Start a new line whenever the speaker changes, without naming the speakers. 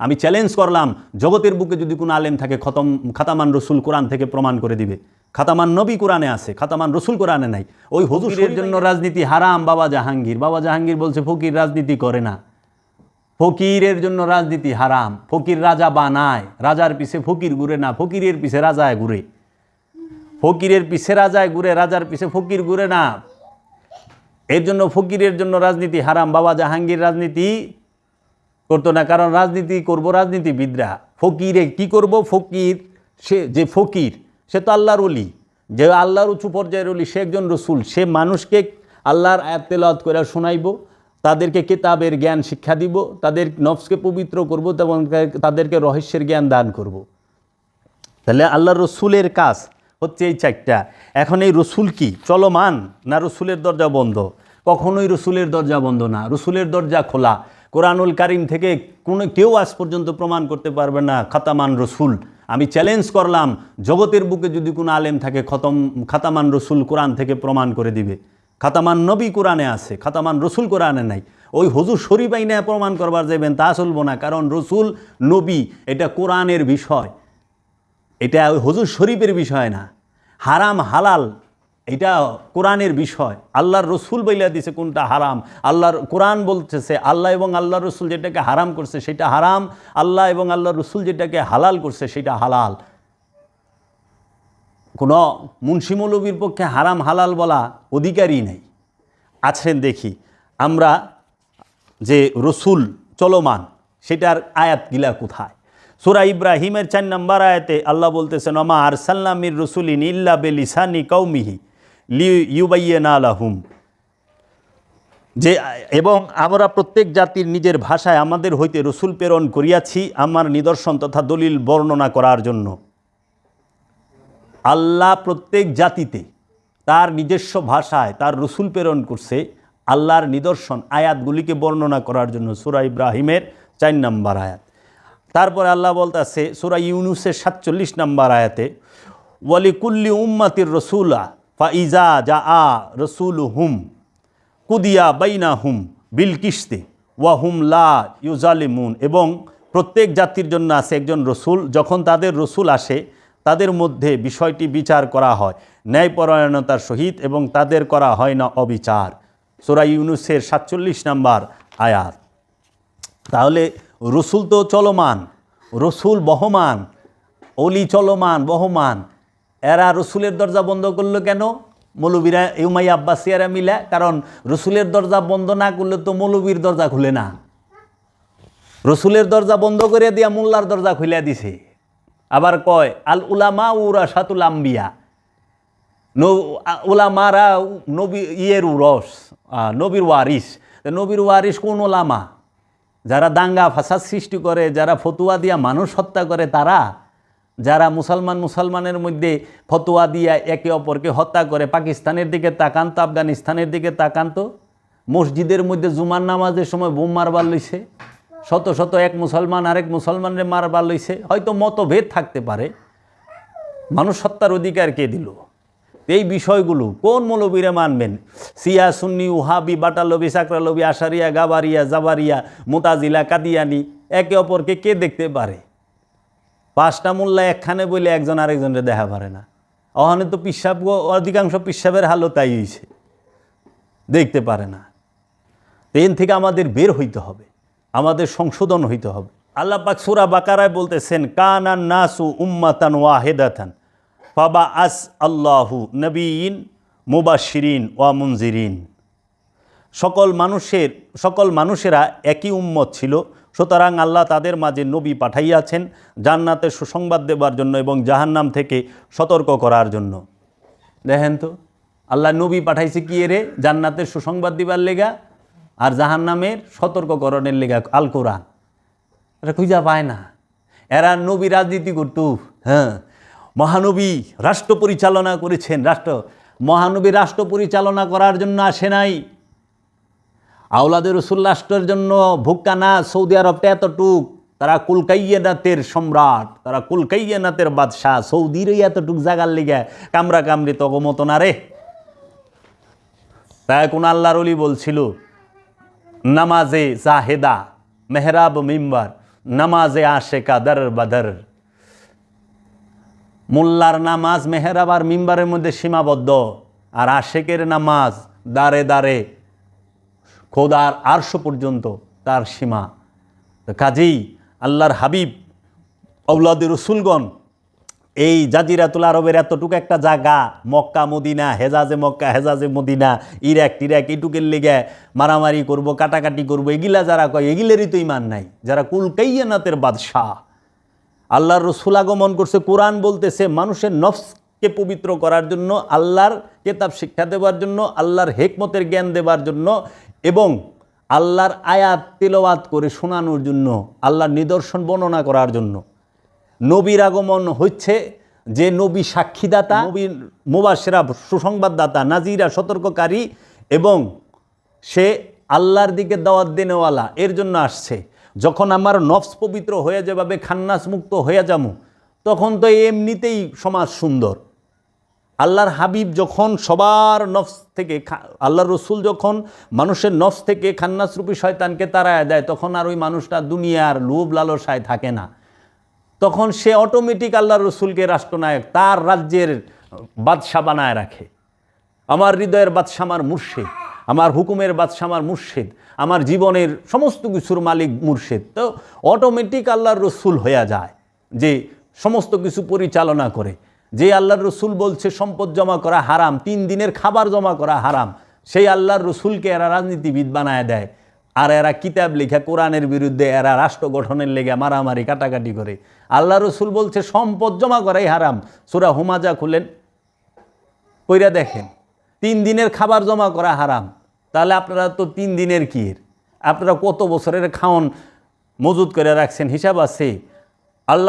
আমি চ্যালেঞ্জ করলাম জগতের বুকে যদি কোনো আলেম থাকে খতম খাতামান রসুল কোরআন থেকে প্রমাণ করে দিবে। খাতামান নবী কোরআনে আছে খাতামান রসুল কোরআনে নাই। ওই হুজুরের জন্য রাজনীতি হারাম বাবা জাহাঙ্গীর। বাবা জাহাঙ্গীর বলছে ফকির রাজনীতি করে না। ফকিরের জন্য রাজনীতি হারাম। ফকির রাজা বানায় রাজার পিছে ফকির ঘুরে না ফকিরের পিছে রাজায় ঘুরে। ফকিরের পিছে রাজায় ঘুরে রাজার পিছে ফকির ঘুরে না। এর জন্য ফকিরের জন্য রাজনীতি হারাম বাবা জাহাঙ্গীর রাজনীতি করতো না, কারণ রাজনীতি করব রাজনীতিবিদরা। ফকিরে কি করব? ফকির, সে যে ফকির, সে তো আল্লাহর অলি যে আল্লাহর উঁচু পর্যায়ের অলি সে একজন রসুল। সে মানুষকে আল্লাহর আয়াত তেলাওয়াত করে শোনাইব, তাদেরকে কিতাবের জ্ঞান শিক্ষা দিব, তাদের নফসকে পবিত্র করব, এবং তাদেরকে রহস্যের জ্ঞান দান করব। তাহলে আল্লাহ রসুলের কাজ হচ্ছে এই চারটা। এখন এই রসুল কি? চলমান না রসুলের দরজা বন্ধ? কখনোই রসুলের দরজা বন্ধ না। রসুলের দরজা খোলা। কোরআনুল কারিম থেকে কোনো কেউ আজ পর্যন্ত প্রমাণ করতে পারবে না, খাতামান রসুল। আমি চ্যালেঞ্জ করলাম, জগতের বুকে যদি কোনো আলেম থাকে, খতম, খাতামান রসুল কোরআন থেকে প্রমাণ করে দিবে। খাতামান নবী কোরআনে আছে, খাতামান রসুল কোরআনে নাই। ওই হজুর শরীফ আইনে প্রমাণ করবার যাবেন তা চলবো না, কারণ রসুল, নবী, এটা কোরআনের বিষয়। এটা ওই হজুর শরীফের বিষয় না। হারাম, হালাল এটা কোরআনের বিষয়। আল্লাহর রসুল বইলা দিছে কোনটা হারাম। আল্লাহর কোরআন বলতেছে, আল্লাহ এবং আল্লাহ রসুল যেটাকে হারাম করছে সেটা হারাম। আল্লাহ এবং আল্লাহ রসুল যেটাকে হালাল করছে সেটা হালাল। কোনো মুন্সি মৌলবীর পক্ষে হারাম হালাল বলা অধিকারই নেই। আছেন দেখি, আমরা যে রসুল চলমান, সেটার আয়াতগুলা কোথায়? সুরা ইব্রাহিমের চার নম্বর আয়াতে আল্লাহ বলতেছেন অমা আরসাল্লামির রসুলিন ইল্লা বেলিসানি কৌমিহি লি ইউবাইয়ে না আলাহুম যে, এবং আমরা প্রত্যেক জাতির নিজের ভাষায় আমাদের হইতে রসুল প্রেরণ করিয়াছি আমার নিদর্শন তথা দলিল বর্ণনা করার জন্য। আল্লাহ প্রত্যেক জাতিতে তার নিজস্ব ভাষায় তার রসুল প্রেরণ করছে আল্লাহর নিদর্শন আয়াতগুলিকে বর্ণনা করার জন্য, সুরা ইব্রাহিমের চার নম্বর আয়াত। তারপরে আল্লাহ বলতেছে, সুরা ইউনুসের সাতচল্লিশ নম্বর আয়াতে ওয়ালি কুল্লি উম্মাতির রসুলা ফা ইজা যা আ রসুল হুম কুদিয়া বাইনা হুম বিল কিস্তে ওয়া হুম লা ইউজালিমুন এবং প্রত্যেক জাতির জন্য আছে একজন রসুল। যখন তাদের রসুল আসে, তাদের মধ্যে বিষয়টি বিচার করা হয়। ন্যায়পরায়ণতার সহিত এবং তাদের করা হয় না অবিচার। সোরা ইউনুসের সাতচল্লিশ নাম্বার আয়াত। তাহলে রসুল তো চলমান, রসুল বহমান অলি চলমান, বহমান। এরা রসুলের দরজা বন্ধ করল কেন? মৌলবীরা ইউমাই আব্বাসিয়ারা মিলা, কারণ রসুলের দরজা বন্ধ না করলে তো মৌলবীর দরজা খুলে না। রসুলের দরজা বন্ধ করে দিয়া মোল্লার দরজা খুলে দিছে। আবার কয়, আল উলামা উরা সাতুল আম্বিয়া। ওলামারা নবী, ইয়ের রস নবীর ওয়ারিস। নবীর ওয়ারিস কোন ওলামা যারা দাঙ্গা ফাসাদ সৃষ্টি করে, যারা ফতুয়া দিয়া মানুষ হত্যা করে, তারা যারা মুসলমান মুসলমানের মধ্যে ফতোয়া দিয়া একে অপরকে হত্যা করে, পাকিস্তানের দিকে তাকান্ত আফগানিস্তানের দিকে তাকান্ত মসজিদের মধ্যে জুমার নামাজের সময় বোম মারবার লইছে, শত শত এক মুসলমান আরেক মুসলমানের মারবার লইছে, হয়তো মতভেদ থাকতে পারে। মানুষ হত্যার অধিকার কে দিল? এই বিষয়গুলো কোন মৌলবীরা মানবেন? সিয়া সুন্নি, উহাবি, বাটালবি, সাকরালবি, আশারিয়া, গাবারিয়া, জাবারিয়া, মোতাজিলা, কাদিয়ানি, একে অপরকে কে দেখতে পারে? পাঁচটা মোল্লা একখানে বলে একজন আরেকজনের দেখা পারে না। ওখানে তো পিসাব অধিকাংশ পিসাবের হালও তাই হয়েছে দেখতে পারে না। এন থেকে আমাদের বের হইতে হবে। আমাদের সংশোধন হইতে হবে। আল্লাহ পাক সুরা বাকারায় বলতেছেন কানান নাসু উম্মাতান ওয়াহেদাতান ফাবা আস আল্লাহু নবীন মুবাশিরিন ওয়া মুনজিরিন। সকল মানুষের, সকল মানুষেরা একই উম্মত ছিল। সুতরাং আল্লাহ তাদের মাঝে নবী পাঠাইয়াছেন জান্নাতের সুসংবাদ দেবার জন্য এবং জাহান্নাম থেকে সতর্ক করার জন্য। দেখেন তো, আল্লাহ নবী পাঠাইছে কি রে জান্নাতের সুসংবাদ দিবার লেগা আর জাহান্নামের সতর্ককরণের লেগা আল কোরআন। এটা খুঁজা পায় না। এরা নবী রাজনীতি করত হ্যাঁ। মহানবী রাষ্ট্র পরিচালনা করেছেন, রাষ্ট্র। মহানবী রাষ্ট্র পরিচালনা করার জন্য আসে নাই। আওলাদের রসুল রাষ্ট্রের জন্য ভুক্কা না সৌদি আরবটা এতটুক, তারা কুলকাইয়ানাতের সম্রাট, তারা কুলকাইয়ানাতের বাদশাহ সৌদির এতটুক জাগার লিগে কামরা কামড়ি তগমত না রে। তাই কোন আল্লাহর অলি বলছিল, নামাজে জাহেদা, মেহরাব মিম্বার, নামাজে আসে কাদার বাদার। মোল্লার নামাজ মেহরাব আর মিম্বারের মধ্যে সীমাবদ্ধ, আর আশেকের নামাজ দারে দাঁড়ে খোদার আরশো পর্যন্ত তার সীমা। তো কাজেই আল্লাহর হাবিব অৌলাদ রসুলগণ, এই জাজিরাতুল আরবের এতটুকু একটা জায়গা, মক্কা, মদিনা, হেজাজে মক্কা, হেজাজে মদিনা, ইরাক, টিরাক, এটুকের লেগে মারামারি করব, কাটাকাটি করব, এগিলা যারা কয়, এগিলেরই তো ইমান নাই। যারা কুলকাইয়ানাতের বাদশাহ। আল্লাহর রসুল আগমন করছে, কোরআন বলতেছে, মানুষের নফসকে পবিত্র করার জন্য, আল্লাহর কেতাব শিক্ষা দেওয়ার জন্য, আল্লাহর হেকমতের জ্ঞান দেওয়ার জন্য এবং আল্লাহর আয়াত তেলাওয়াত করে শোনানোর জন্য, আল্লাহর নিদর্শন বর্ণনা করার জন্য। নবীর আগমন হচ্ছে যে নবী সাক্ষীদাতা নবীর মুবাসেরা সুসংবাদদাতা, নাজিরা, সতর্ককারী এবং সে আল্লাহর দিকে দাওয়াত দেনেওয়ালা এর জন্য আসছে। যখন আমার নফস পবিত্র হয়ে যাবে, খান্নাস মুক্ত হয়ে যাব, তখন তো এমনিতেই সমাজ সুন্দর। আল্লাহর হাবিব যখন সবার নফস থেকে আল্লাহর রসুল যখন মানুষের নফস থেকে খান্নাসরূপী শয়তানকে তাড়ায় দেয়, তখন আর ওই মানুষটা দুনিয়ার লোভ লালসায় থাকে না। তখন সে অটোমেটিক আল্লাহর রসুলকে রাষ্ট্রনায়ক, তার রাজ্যের বাদশা বানায় রাখে। আমার হৃদয়ের বাদশা আমার মুর্শিদ, আমার হুকুমের বাদশা আমার মুর্শিদ, আমার জীবনের সমস্ত কিছুর মালিক মুর্শিদ। তো অটোমেটিক আল্লাহর রসুল হয়ে যায় যে সমস্ত কিছু পরিচালনা করে। যে আল্লাহর রসুল বলছে সম্পদ জমা করা হারাম, তিন দিনের খাবার জমা করা হারাম, সেই আল্লাহর রসুলকে এরা রাজনীতিবিদ বানায় দেয়। আর এরা কিতাব লেখা, কোরআনের বিরুদ্ধে এরা রাষ্ট্র গঠনের লেগে মারামারি, কাটাকাটি করে। আল্লাহ রসুল বলছে, সম্পদ জমা করাই হারাম। সুরা হুমাজা খুলেন কইরা দেখেন, তিন দিনের খাবার জমা করা হারাম। তাহলে আপনারা তো তিন দিনের কি আপনারা কত বছরের খাওন মজুদ করে রাখছেন? হিসাব আছে। আল্লাহ